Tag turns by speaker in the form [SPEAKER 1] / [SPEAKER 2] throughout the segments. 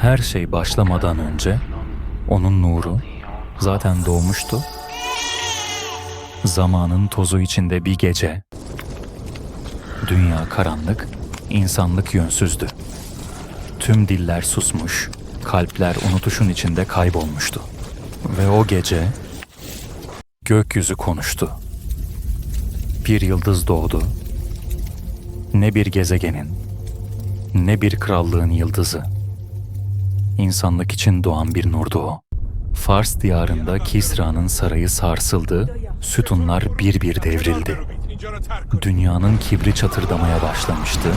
[SPEAKER 1] Her şey başlamadan önce onun nuru zaten doğmuştu. Zamanın tozu içinde bir gece dünya karanlık, insanlık yönsüzdü. Tüm diller susmuş, kalpler unutuşun içinde kaybolmuştu. Ve o gece gökyüzü konuştu. Bir yıldız doğdu. Ne bir gezegenin, ne bir krallığın yıldızı. İnsanlık için doğan bir nurdu. Fars diyarında Kisra'nın sarayı sarsıldı, sütunlar bir bir devrildi. Dünyanın kibri çatırdamaya başlamıştı.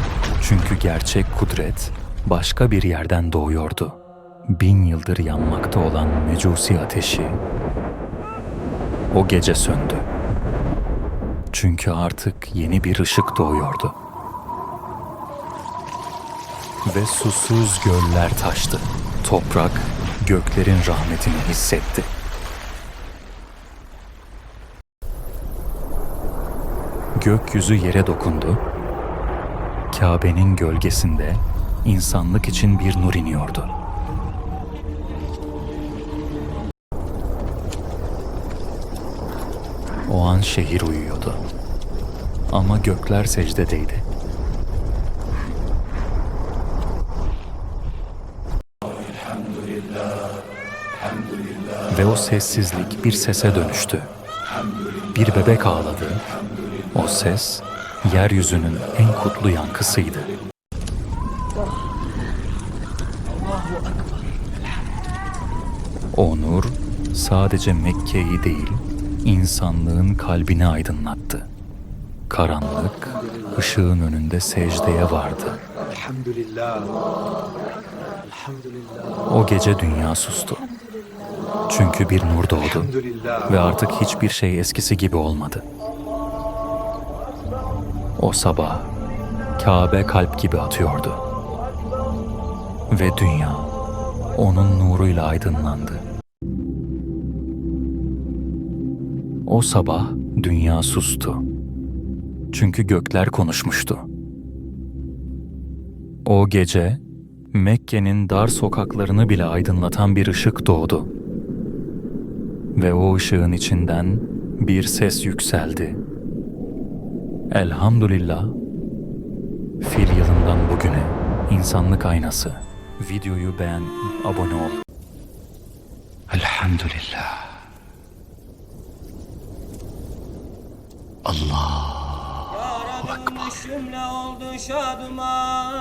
[SPEAKER 1] Çünkü gerçek kudret başka bir yerden doğuyordu. Bin yıldır yanmakta olan mecusi ateşi o gece söndü. Çünkü artık yeni bir ışık doğuyordu. Ve susuz göller taştı. Toprak göklerin rahmetini hissetti. Gökyüzü yere dokundu. Kabe'nin gölgesinde insanlık için bir nur iniyordu. O an şehir uyuyordu. Ama gökler secdedeydi. Ve o sessizlik bir sese dönüştü. Bir bebek ağladı. O ses yeryüzünün en kutlu yankısıydı. O nur sadece Mekke'yi değil, insanlığın kalbini aydınlattı. Karanlık, ışığın önünde secdeye vardı. O gece dünya sustu. Çünkü bir nur doğdu ve artık hiçbir şey eskisi gibi olmadı. O sabah Kabe kalp gibi atıyordu. Ve dünya onun nuruyla aydınlandı. O sabah dünya sustu. Çünkü gökler konuşmuştu. O gece Mekke'nin dar sokaklarını bile aydınlatan bir ışık doğdu. Ve o ışığın içinden bir ses yükseldi. Elhamdülillah. Fil yılından bugüne insanlık aynası. Videoyu beğen, abone ol.
[SPEAKER 2] Elhamdülillah.
[SPEAKER 3] Akbar. Cümle oldu şadıman.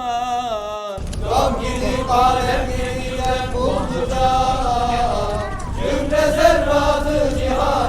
[SPEAKER 4] Gam girdi kalem yeniden buldu can Cümle zerratı cihan